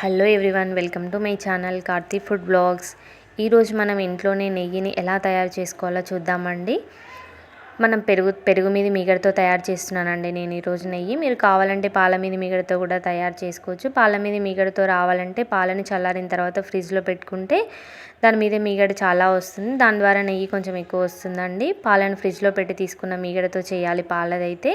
Hello everyone welcome to my channel Karthi food blogs. ఈరోజు మనం ఇంట్లోనే నెయ్యిని ఎలా తయారు చేసుకోవాలో చూద్దామండి. మనం పెరుగు పెరుగు మీద మీగడతో తయారు చేస్తున్నానండి నేను ఈరోజు నెయ్యి. మీరు కావాలంటే పాల మీద మీగడతో కూడా తయారు చేసుకోవచ్చు. పాల మీద మీగడతో రావాలంటే పాలని చల్లారిన తర్వాత ఫ్రిడ్జ్లో పెట్టుకుంటే దాని మీద మీగడ చాలా వస్తుంది. దాని ద్వారా నెయ్యి కొంచెం ఎక్కువ వస్తుందండి. పాలను ఫ్రిడ్జ్లో పెట్టి తీసుకున్న మీగడతో చేయాలి పాలదైతే.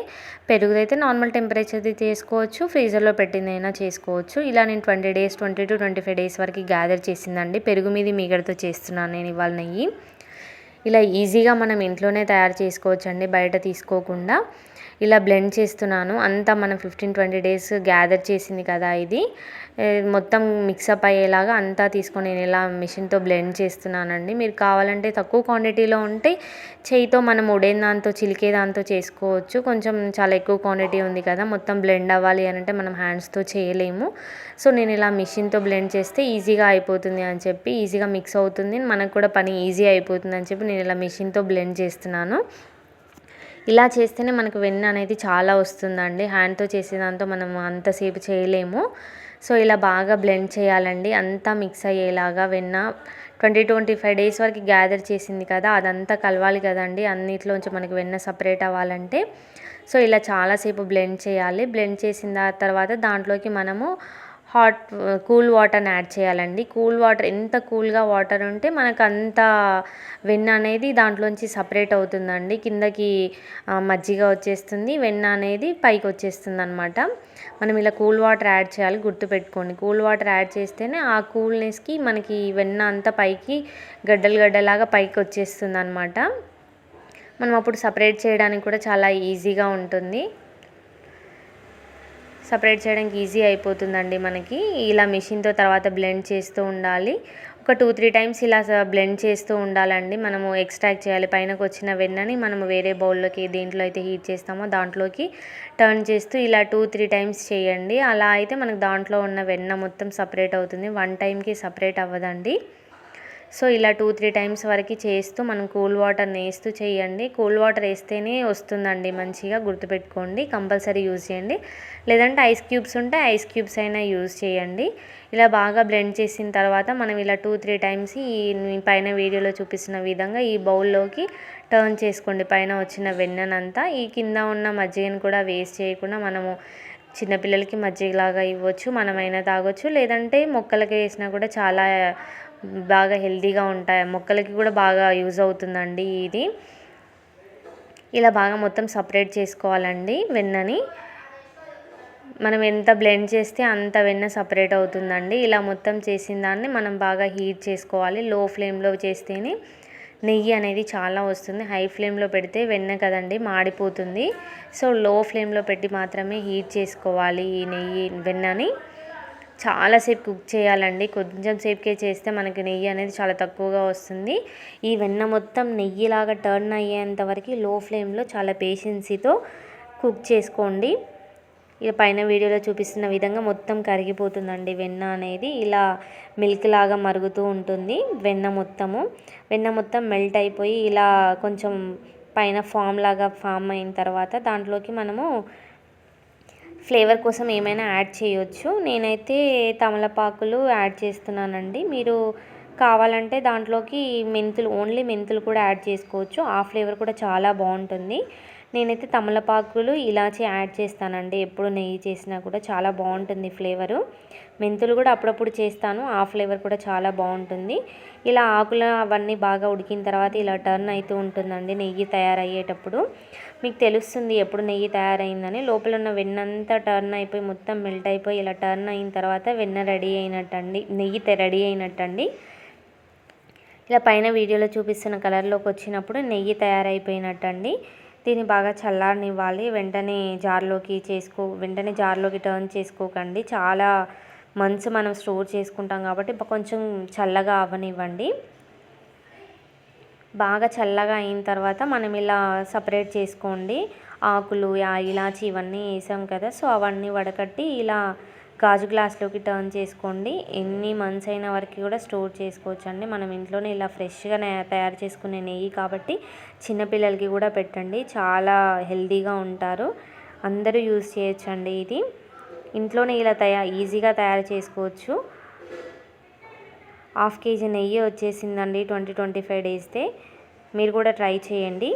పెరుగుదైతే నార్మల్ టెంపరేచర్ది చేసుకోవచ్చు. ఫ్రీజర్లో పెట్టిందైనా చేసుకోవచ్చు. ఇలా నేను twenty days twenty two twenty five days వరకు గ్యాదర్ చేసిందండి. పెరుగు మీద మీగడతో చేస్తున్నాను నేను ఇవాళ నెయ్యి. ఇలా ఈజీగా మనం ఇంట్లోనే తయారు చేసుకోవచ్చండి బయట తీసుకోకుండా. ఇలా బ్లెండ్ చేస్తున్నాను. అంతా మనం ఫిఫ్టీన్ ట్వంటీ డేస్ గ్యాదర్ చేసింది కదా ఇది. మొత్తం మిక్సప్ అయ్యేలాగా అంతా తీసుకొని నేను ఇలా మిషన్తో బ్లెండ్ చేస్తున్నానండి. మీరు కావాలంటే తక్కువ క్వాంటిటీలో ఉంటే చేయితో మనం ఉడేన దాంతో చిలికే దాంతో చేసుకోవచ్చు. కొంచెం చాలా ఎక్కువ క్వాంటిటీ ఉంది కదా మొత్తం బ్లెండ్ అవ్వాలి అని అంటే మనం హ్యాండ్స్తో చేయలేము. సో నేను ఇలా మిషన్తో బ్లెండ్ చేస్తే ఈజీగా అయిపోతుంది అని చెప్పి ఈజీగా మిక్స్ అవుతుంది. మనకు కూడా పని ఈజీ అయిపోతుంది అని చెప్పి నేను ఇలా మిషన్తో బ్లెండ్ చేస్తున్నాను. ఇలా చేస్తేనే మనకు వెన్న అనేది చాలా వస్తుందండి. హ్యాండ్తో చేసేదాంతో మనం అంతసేపు చేయలేము. సో ఇలా బాగా బ్లెండ్ చేయాలండి. అంతా మిక్స్ అయ్యేలాగా వెన్న ట్వంటీ ట్వంటీ ఫైవ్ డేస్ వరకు గ్యాదర్ చేసింది కదా అదంతా కలవాలి కదండి. అన్నిట్లోంచి మనకి వెన్న సపరేట్ అవ్వాలంటే. సో ఇలా చాలాసేపు బ్లెండ్ చేయాలి. బ్లెండ్ చేసిన తర్వాత దాంట్లోకి మనము హాట్ కూల్ వాటర్ని యాడ్ చేయాలండి. కూల్ వాటర్ ఎంత కూల్గా వాటర్ ఉంటే మనకు అంత వెన్న అనేది దాంట్లోంచి సపరేట్ అవుతుందండి. కిందకి మజ్జిగ వచ్చేస్తుంది. వెన్న అనేది పైకి వచ్చేస్తుంది అనమాట మనం ఇలా కూల్ వాటర్ యాడ్ చేయాలి గుర్తుపెట్టుకోండి. కూల్ వాటర్ యాడ్ చేస్తేనే ఆ కూల్నెస్కి మనకి వెన్న అంతా పైకి గడ్డలు గడ్డలాగా పైకి వచ్చేస్తుంది అనమాట మనం అప్పుడు సపరేట్ చేయడానికి కూడా చాలా ఈజీగా ఉంటుంది. సపరేట్ చేయడానికి ఈజీ అయిపోతుందండి మనకి. ఇలా మిషన్తో తర్వాత బ్లెండ్ చేస్తూ ఉండాలి. ఒక టూ త్రీ టైమ్స్ ఇలా బ్లెండ్ చేస్తూ ఉండాలండి. మనము ఎక్స్ట్రాక్ట్ చేయాలి. పైనకు వచ్చిన వెన్నని మనము వేరే బౌల్లోకి దేంట్లో అయితే హీట్ చేస్తామో దాంట్లోకి టర్న్ చేస్తూ ఇలా టూ త్రీ టైమ్స్ చేయండి. అలా అయితే మనకు దాంట్లో ఉన్న వెన్న మొత్తం సపరేట్ అవుతుంది. వన్ టైంకి సపరేట్ అవ్వదండి. సో ఇలా టూ త్రీ టైమ్స్ వరకు చేస్తూ మనం కూల్ వాటర్ని వేస్తూ చేయండి. కూల్ వాటర్ వేస్తేనే వస్తుందండి మంచిగా గుర్తుపెట్టుకోండి. కంపల్సరీ యూజ్ చేయండి. లేదంటే ఐస్ క్యూబ్స్ ఉంటే ఐస్ క్యూబ్స్ అయినా యూజ్ చేయండి. ఇలా బాగా బ్లెండ్ చేసిన తర్వాత మనం ఇలా టూ త్రీ టైమ్స్ ఈ పైన వీడియోలో చూపిస్తున్న విధంగా ఈ బౌల్లోకి టర్న్ చేసుకోండి. పైన వచ్చిన వెన్ననంతా. ఈ కింద ఉన్న మజ్జిగను కూడా వేస్ట్ చేయకుండా మనము చిన్నపిల్లలకి మజ్జిగలాగా ఇవ్వచ్చు. మనమైనా తాగొచ్చు. లేదంటే మొక్కలకి వేసినా కూడా చాలా బాగా హెల్తీగా ఉంటాయి. మొక్కలకి కూడా బాగా యూజ్ అవుతుందండి ఇది. ఇలా బాగా మొత్తం సపరేట్ చేసుకోవాలండి వెన్నని. మనం ఎంత బ్లెండ్ చేస్తే అంత వెన్న సపరేట్ అవుతుందండి. ఇలా మొత్తం చేసిన దాన్ని మనం బాగా హీట్ చేసుకోవాలి. లో ఫ్లేమ్లో చేస్తేనే నెయ్యి అనేది చాలా వస్తుంది. హై ఫ్లేమ్లో పెడితే వెన్న కదండి మాడిపోతుంది. సో లో ఫ్లేమ్లో పెట్టి మాత్రమే హీట్ చేసుకోవాలి ఈ నెయ్యి వెన్నని. చాలాసేపు కుక్ చేయాలండి. కొంచెం సేపుకే చేస్తే మనకి నెయ్యి అనేది చాలా తక్కువగా వస్తుంది. ఈ వెన్న మొత్తం నెయ్యిలాగా టర్న్ అయ్యేంత వరకు లో ఫ్లేమ్లో చాలా పేషెన్సీతో కుక్ చేసుకోండి. ఇక పైన వీడియోలో చూపిస్తున్న విధంగా మొత్తం కరిగిపోతుందండి వెన్న అనేది. ఇలా మిల్క్ లాగా మరుగుతూ ఉంటుంది వెన్న మొత్తము. వెన్న మొత్తం మెల్ట్ అయిపోయి ఇలా కొంచెం పైన ఫామ్ లాగా ఫామ్ అయిన తర్వాత దాంట్లోకి మనము ఫ్లేవర్ కోసం ఏమైనా యాడ్ చేయొచ్చు. నేనైతే తమలపాకులు యాడ్ చేస్తున్నానండి. మీరు కావాలంటే దాంట్లోకి మెంతులు ఓన్లీ మెంతులు కూడా యాడ్ చేసుకోవచ్చు. ఆ ఫ్లేవర్ కూడా చాలా బాగుంటుంది. నేనైతే తమలపాకులు ఇలాచి యాడ్ చేస్తానండి. ఎప్పుడు నెయ్యి చేసినా కూడా చాలా బాగుంటుంది ఫ్లేవరు. మెంతులు కూడా అప్పుడప్పుడు చేస్తాను. ఆ ఫ్లేవర్ కూడా చాలా బాగుంటుంది. ఇలా ఆకులు అవన్నీ బాగా ఉడికిన తర్వాత ఇలా టర్న్ అవుతూ ఉంటుందండి నెయ్యి తయారయ్యేటప్పుడు. మీకు తెలుస్తుంది ఎప్పుడు నెయ్యి తయారైందని. లోపల ఉన్న వెన్నంతా టర్న్ అయిపోయి మొత్తం మెల్ట్ అయిపోయి ఇలా టర్న్ అయిన తర్వాత వెన్న రెడీ అయినట్టండి. నెయ్యి రెడీ అయినట్టండి. ఇలా పైన వీడియోలో చూపిస్తున్న కలర్లోకి వచ్చినప్పుడు నెయ్యి తయారైపోయినట్టండి. దీన్ని బాగా చల్లారనివ్వాలి. వెంటనే జార్లోకి చేసుకో వెంటనే జార్లోకి టర్న్ చేసుకోకండి. చాలా మంత్స్ మనం స్టోర్ చేసుకుంటాం కాబట్టి కొంచెం చల్లగా అవ్వనివ్వండి బాగా చల్లగా అయిన తర్వాత మనం ఇలా సపరేట్ చేసుకోండి. ఆకులు ఇలాచి ఇవన్నీ వేసాం కదా సో అవన్నీ వడకట్టి ఇలా గాజు గ్లాస్లోకి టర్న్ చేసుకోండి. ఎన్ని మంత్స్ అయిన వరకు కూడా స్టోర్ చేసుకోవచ్చు అండి మనం ఇంట్లోనే ఇలా ఫ్రెష్గా తయారు చేసుకునే నెయ్యి కాబట్టి చిన్నపిల్లలకి కూడా పెట్టండి. చాలా హెల్తీగా ఉంటారు. అందరూ యూస్ చేయొచ్చండి ఇది. ఇంట్లోనే ఇలా తయా ఈజీగా తయారు చేసుకోవచ్చు. హాఫ్ కేజీ నెయ్యి వచ్చేసిందండి ట్వంటీ ట్వంటీ ఫైవ్ డేస్తే మీరు కూడా ట్రై చేయండి.